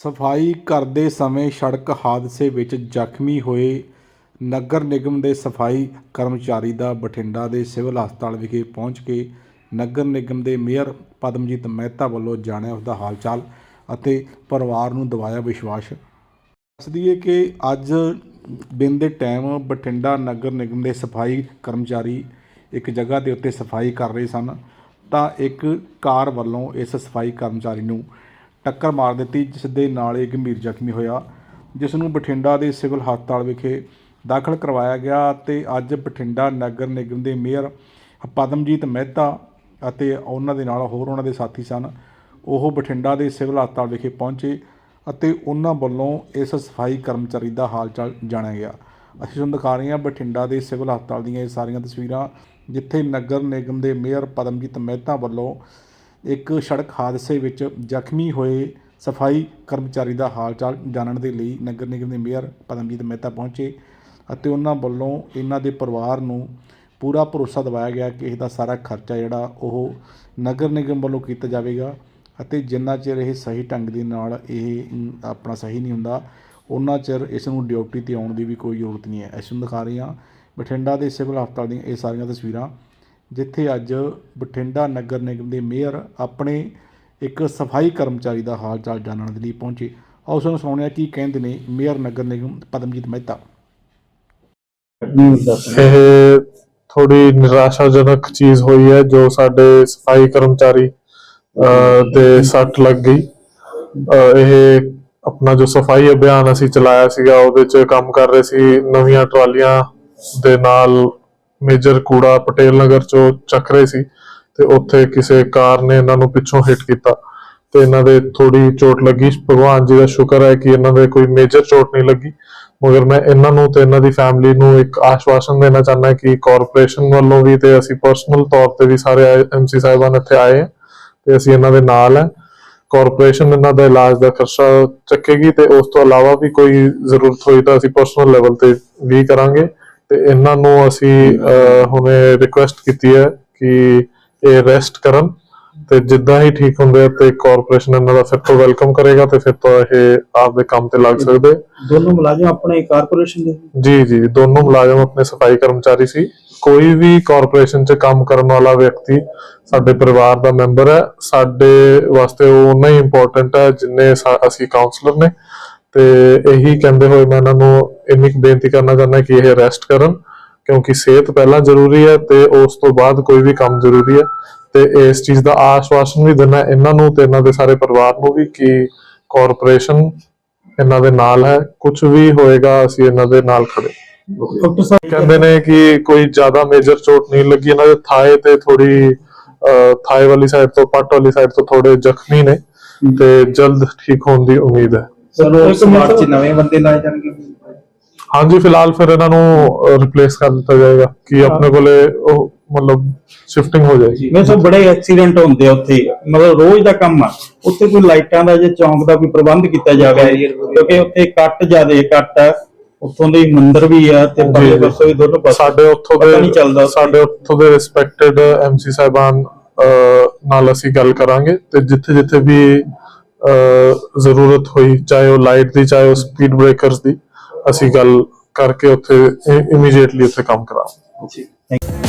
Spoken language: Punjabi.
ਸਫ਼ਾਈ ਕਰਦੇ ਸਮੇਂ ਸੜਕ ਹਾਦਸੇ ਵਿੱਚ ਜ਼ਖਮੀ ਹੋਏ ਨਗਰ ਨਿਗਮ ਦੇ ਸਫ਼ਾਈ ਕਰਮਚਾਰੀ ਦਾ ਬਠਿੰਡਾ ਦੇ ਸਿਵਲ ਹਸਪਤਾਲ ਵਿਖੇ ਪਹੁੰਚ ਕੇ ਨਗਰ ਨਿਗਮ ਦੇ ਮੇਅਰ ਪਦਮਜੀਤ ਮਹਿਤਾ ਵੱਲੋਂ ਜਾਣਿਆ ਉਸਦਾ ਹਾਲਚਾਲ ਅਤੇ ਪਰਿਵਾਰ ਨੂੰ ਦਿਵਾਇਆ ਵਿਸ਼ਵਾਸ। ਦੱਸ ਦਈਏ ਕਿ ਅੱਜ ਦਿਨ ਦੇ ਟਾਈਮ ਬਠਿੰਡਾ ਨਗਰ ਨਿਗਮ ਦੇ ਸਫ਼ਾਈ ਕਰਮਚਾਰੀ ਇੱਕ ਜਗ੍ਹਾ ਦੇ ਉੱਤੇ ਸਫ਼ਾਈ ਕਰ ਰਹੇ ਸਨ ਤਾਂ ਇੱਕ ਕਾਰ ਵੱਲੋਂ ਇਸ ਸਫ਼ਾਈ ਕਰਮਚਾਰੀ ਨੂੰ ਟੱਕਰ ਮਾਰ ਦਿੱਤੀ, ਜਿਸ ਦੇ ਨਾਲ ਇਹ ਗੰਭੀਰ ਜ਼ਖਮੀ ਹੋਇਆ। ਜਿਸ ਨੂੰ ਬਠਿੰਡਾ ਦੇ ਸਿਵਲ ਹਸਪਤਾਲ ਵਿਖੇ ਦਾਖਲ ਕਰਵਾਇਆ ਗਿਆ ਤੇ ਅੱਜ ਬਠਿੰਡਾ ਨਗਰ ਨਿਗਮ ਦੇ ਮੇਅਰ ਪਦਮਜੀਤ ਮਹਿਤਾ ਅਤੇ ਉਹਨਾਂ ਦੇ ਨਾਲ ਹੋਰ ਉਹਨਾਂ ਦੇ ਸਾਥੀ ਸਨ। ਉਹ ਬਠਿੰਡਾ ਦੇ ਸਿਵਲ ਹਸਪਤਾਲ ਵਿਖੇ ਪਹੁੰਚੇ ਅਤੇ ਉਹਨਾਂ ਵੱਲੋਂ ਇਸ ਸਫ਼ਾਈ ਕਰਮਚਾਰੀ ਦਾ ਹਾਲ ਚਾਲ ਜਾਣਿਆ ਗਿਆ। ਅਸੀਂ ਤੁਹਾਨੂੰ ਦਿਖਾ ਰਹੇ ਹਾਂ ਬਠਿੰਡਾ ਦੇ ਸਿਵਲ ਹਸਪਤਾਲ ਦੀਆਂ ਇਹ ਸਾਰੀਆਂ ਤਸਵੀਰਾਂ, ਜਿੱਥੇ ਨਗਰ ਨਿਗਮ ਦੇ ਮੇਅਰ ਪਦਮਜੀਤ ਮਹਿਤਾ ਵੱਲੋਂ ਇੱਕ ਸੜਕ ਹਾਦਸੇ ਵਿੱਚ ਜ਼ਖਮੀ ਹੋਏ ਸਫ਼ਾਈ ਕਰਮਚਾਰੀ ਦਾ ਹਾਲ ਚਾਲ ਜਾਣਨ ਦੇ ਲਈ ਨਗਰ ਨਿਗਮ ਦੇ ਮੇਅਰ ਪਦਮਜੀਤ ਮਹਿਤਾ ਪਹੁੰਚੇ ਅਤੇ ਉਹਨਾਂ ਵੱਲੋਂ ਇਹਨਾਂ ਦੇ ਪਰਿਵਾਰ ਨੂੰ ਪੂਰਾ ਭਰੋਸਾ ਦਿਵਾਇਆ ਗਿਆ ਕਿ ਇਹਦਾ ਸਾਰਾ ਖਰਚਾ ਜਿਹੜਾ ਉਹ ਨਗਰ ਨਿਗਮ ਵੱਲੋਂ ਕੀਤਾ ਜਾਵੇਗਾ ਅਤੇ ਜਿੰਨਾ ਚਿਰ ਇਹ ਸਹੀ ਢੰਗ ਦੇ ਨਾਲ ਇਹ ਆਪਣਾ ਸਹੀ ਨਹੀਂ ਹੁੰਦਾ ਉਹਨਾਂ ਚਿਰ ਇਸ ਨੂੰ ਡਿਊਟੀ ਤੇ ਆਉਣ ਦੀ ਵੀ ਕੋਈ ਜ਼ਰੂਰਤ ਨਹੀਂ ਹੈ। ਇਸ ਨੂੰ ਦਿਖਾ ਰਹੇ ਹਾਂ ਬਠਿੰਡਾ ਦੇ ਸਿਵਲ ਹਸਪਤਾਲ ਦੀਆਂ ਇਹ ਸਾਰੀਆਂ ਤਸਵੀਰਾਂ। ਜਿੱਥੇ ਅੱਜ ਬਠਿੰਡਾ ਨਗਰ ਨਿਗਮ ਦੇ ਮੇਅਰ ਆਪਣੇ ਇੱਕ ਸਫ਼ਾਈ ਕਰਮਚਾਰੀ ਦਾ ਹਾਲ ਚਾਲ ਜਾਣਨ ਦੇ ਲਈ ਪਹੁੰਚੇ। ਆਓ ਸਾਨੂੰ ਸੁਣਿਆ ਕੀ ਕਹਿੰਦੇ ਨੇ ਮੇਅਰ ਨਗਰ ਨਿਗਮ ਪਦਮਜੀਤ ਮਹਿਤਾ। ਇਹ ਥੋੜੀ ਨਿਰਾਸ਼ਾਜਨਕ ਚੀਜ਼ ਹੋਈ ਹੈ ਜੋ ਸਾਡੇ ਸਫ਼ਾਈ ਕਰਮਚਾਰੀ ਅਹ, ਦੇ ਸੱਟ ਲੱਗ ਗਈ। ਇਹ ਆਪਣਾ ਜੋ ਸਫ਼ਾਈ ਅਭਿਆਨ ਅਸੀਂ ਚਲਾਇਆ ਸੀਗਾ ਉਹਦੇ 'ਚ ਕੰਮ ਕਰ ਰਹੇ ਸੀ। ਨਵੀਆਂ ਟਰਾਲੀਆਂ ਦੇ ਨਾਲ ਮੇਜਰ ਕੂੜਾ ਪਟੇਲ ਨਗਰ ਚੋਂ ਚੱਕ ਰਹੇ ਸੀ ਤੇ ਉੱਥੇ ਕਿਸੇ ਕਾਰ ਨੇ ਇਹਨਾਂ ਨੂੰ ਪਿੱਛੋਂ ਹਿੱਟ ਕੀਤਾ ਤੇ ਇਹਨਾਂ ਦੇ ਥੋੜੀ ਚੋਟ ਲੱਗੀ। ਭਗਵਾਨ ਜੀ ਦਾ ਸ਼ੁਕਰ ਹੈ ਕਿ ਇਹਨਾਂ ਦੇ ਕੋਈ ਮੇਜਰ ਚੋਟ ਨਹੀਂ ਲੱਗੀ। ਮਗਰ ਮੈਂ ਇਹਨਾਂ ਨੂੰ ਤੇ ਇਹਨਾਂ ਦੀ ਫੈਮਿਲੀ ਨੂੰ ਇੱਕ ਆਸ਼ਵਾਸਨ ਦੇਣਾ ਚਾਹੁੰਦਾ ਕਿ ਕਾਰਪੋਰੇਸ਼ਨ ਵੱਲੋਂ ਵੀ ਤੇ ਅਸੀਂ ਪਰਸਨਲ ਤੌਰ ਤੇ ਵੀ ਸਾਰੇ ਐਮਸੀ ਸਾਹਿਬਾਨ ਇੱਥੇ ਆਏ ਹਾਂ ਤੇ ਅਸੀਂ ਇਹਨਾਂ ਦੇ ਨਾਲ ਹੈ। ਕਾਰਪੋਰੇਸ਼ਨ ਇਹਨਾਂ ਦਾ ਇਲਾਜ ਦਾ ਖਰਚਾ ਚੱਕੇਗੀ ਤੇ ਉਸ ਤੋਂ ਇਲਾਵਾ ਵੀ ਕੋਈ ਜ਼ਰੂਰਤ ਹੋਈ ਤਾਂ ਅਸੀਂ ਪਰਸਨਲ ਲੈਵਲ ਤੇ ਵੀ ਕਰਾਂਗੇ। ਤੇ ਇਹਨਾਂ ਨੂੰ ਅਸੀਂ ਹੁਣੇ ਰਿਕੁਐਸਟ ਕੀਤੀ ਹੈ ਕਿ ਇਹ ਰੈਸਟ ਕਰਨ ਤੇ ਜਿੱਦਾਂ ਹੀ ਠੀਕ ਹੁੰਦੇ ਆ ਤੇ ਕਾਰਪੋਰੇਸ਼ਨ ਇਹਨਾਂ ਦਾ ਫਿਰ ਤੋਂ ਵੈਲਕਮ ਕਰੇਗਾ ਤੇ ਫਿਰ ਤੋਂ ਇਹ ਆਪਦੇ ਕੰਮ ਤੇ ਲੱਗ ਸਕਦੇ। ਦੋਨੋਂ ਮੁਲਾਜ਼ਮ ਆਪਣੇ ਕਾਰਪੋਰੇਸ਼ਨ ਦੇ? ਜੀ ਜੀ ਦੋਨੋਂ ਮੁਲਾਜ਼ਮ ਆਪਣੇ ਸਫ਼ਾਈ ਕਰਮਚਾਰੀ ਸੀ। ਕੋਈ ਵੀ ਕਾਰਪੋਰੇਸ਼ਨ 'ਚ ਕੰਮ ਕਰਨ ਵਾਲਾ ਵਿਅਕਤੀ ਸਾਡੇ ਪਰਿਵਾਰ ਦਾ ਮੈਂਬਰ ਹੈ। ਸਾਡੇ ਵਾਸਤੇ ਉਹ ਉਨਾ ਹੀ ਇੰਪੋਰਟੈਂਟ ਹੈ ਜਿੰਨੇ ਅਸੀਂ ਕਾਉਂਸਲਰ ਨੇ। ਤੇ ਇਹੀ ਕਹਿੰਦੇ ਹੋਏ ਮੈਂ ਇਹਨਾਂ ਨੂੰ ਇੰਨੀ ਬੇਨਤੀ ਕਰਨਾ ਚਾਹੁੰਦਾ ਕਿ ਇਹ ਰੈਸਟ ਕਰਨ ਕਿਉਂਕਿ ਸਿਹਤ ਪਹਿਲਾਂ ਜ਼ਰੂਰੀ ਹੈ ਤੇ ਉਸ ਤੋਂ ਬਾਅਦ ਕੋਈ ਵੀ ਕੰਮ ਜ਼ਰੂਰੀ ਹੈ। ਤੇ ਇਸ ਚੀਜ਼ ਦਾ ਆਸ਼ਵਾਸਨ ਵੀ ਦੇਣਾ ਇਹਨਾਂ ਨੂੰ ਤੇ ਇਹਨਾਂ ਦੇ ਸਾਰੇ ਪਰਿਵਾਰ ਨੂੰ ਵੀ ਕਿ ਕਾਰਪੋਰੇਸ਼ਨ ਇਹਨਾਂ ਦੇ ਨਾਲ ਹੈ। ਕੁਝ ਵੀ ਹੋਏਗਾ ਅਸੀਂ ਇਹਨਾਂ ਦੇ ਨਾਲ ਖੜੇ ਡਾਕਟਰ ਸਾਹਿਬ ਕਹਿੰਦੇ ਨੇ ਕਿ ਕੋਈ ਜ਼ਿਆਦਾ ਮੇਜਰ ਚੋਟ ਨਹੀਂ ਲੱਗੀ ਇਹਨਾਂ ਦੇ ਥਾਏ ਤੇ ਥੋੜੀ ਥਾਏ ਵਾਲੀ ਸਾਈਡ ਤੋਂ ਪੱਟ ਵਾਲੀ ਸਾਈਡ ਤੋਂ ਥੋੜੇ ਜ਼ਖਮੀ ਨੇ ਤੇ ਜਲਦ ਠੀਕ ਹੋਣ ਦੀ ਉਮੀਦ ਹੈ। ਚਲੋ ਸਮਾਜ ਚ ਨਵੇਂ ਬੰਦੇ ਲਾਏ ਜਾਣਗੇ। ਹਾਂਜੀ ਫਿਲਹਾਲ ਫਿਰ ਇਹਨਾਂ ਨੂੰ ਰਿਪਲੇਸ ਕਰ ਦਿੱਤਾ ਜਾਏਗਾ ਕਿ ਆਪਣੇ ਕੋਲੇ ਉਹ ਮਤਲਬ ਸ਼ਿਫਟਿੰਗ ਹੋ ਜਾਏਗੀ। ਮੈਂ ਸਭ ਬੜੇ ਐਕਸੀਡੈਂਟ ਹੁੰਦੇ ਆ ਉੱਥੇ। ਮਤਲਬ ਰੋਜ਼ ਦਾ ਕੰਮ ਆ। ਉੱਥੇ ਕੋਈ ਲਾਈਟਾਂ ਦਾ ਜੇ ਚੌਂਕ ਦਾ ਕੋਈ ਪ੍ਰਬੰਧ ਕੀਤਾ ਜਾਵੇ ਕਿਉਂਕਿ ਉੱਥੇ ਕੱਟ ਜ਼ਿਆਦੇ ਕੱਟ ਆ। ਉੱਥੋਂ ਦੇ ਮੰਦਿਰ ਵੀ ਆ ਤੇ ਪਰਲੇ। ਪਾਸੋਂ ਵੀ ਦੋਨੋਂ ਪਾਸੇ ਸਾਡੇ ਉੱਥੋਂ ਪਤਾ ਨਹੀਂ ਚੱਲਦਾ ਦੇ। ਸਾਡੇ ਉੱਥੋਂ ਦੇ ਰਿਸਪੈਕਟਡ ਐਮਸੀ ਸਾਹਿਬਾਨ ਨਾਲ ਅਸੀਂ ਗੱਲ ਕਰਾਂਗੇ ਤੇ ਜਿੱਥੇ ਜਿੱਥੇ ਵੀ ਜ਼ਰੂਰਤ ਹੋਈ, ਚਾਹੇ ਉਹ ਲਾਈਟ ਦੀ, ਚਾਹੇ ਉਹ ਸਪੀਡ ਬ੍ਰੇਕਰਸ ਦੀ, ਅਸੀਂ ਗੱਲ ਕਰਕੇ ਉੱਥੇ ਇਮੀਡੀਏਟਲੀ ਉੱਥੇ ਕੰਮ ਕਰਾਂਗੇ Thank you.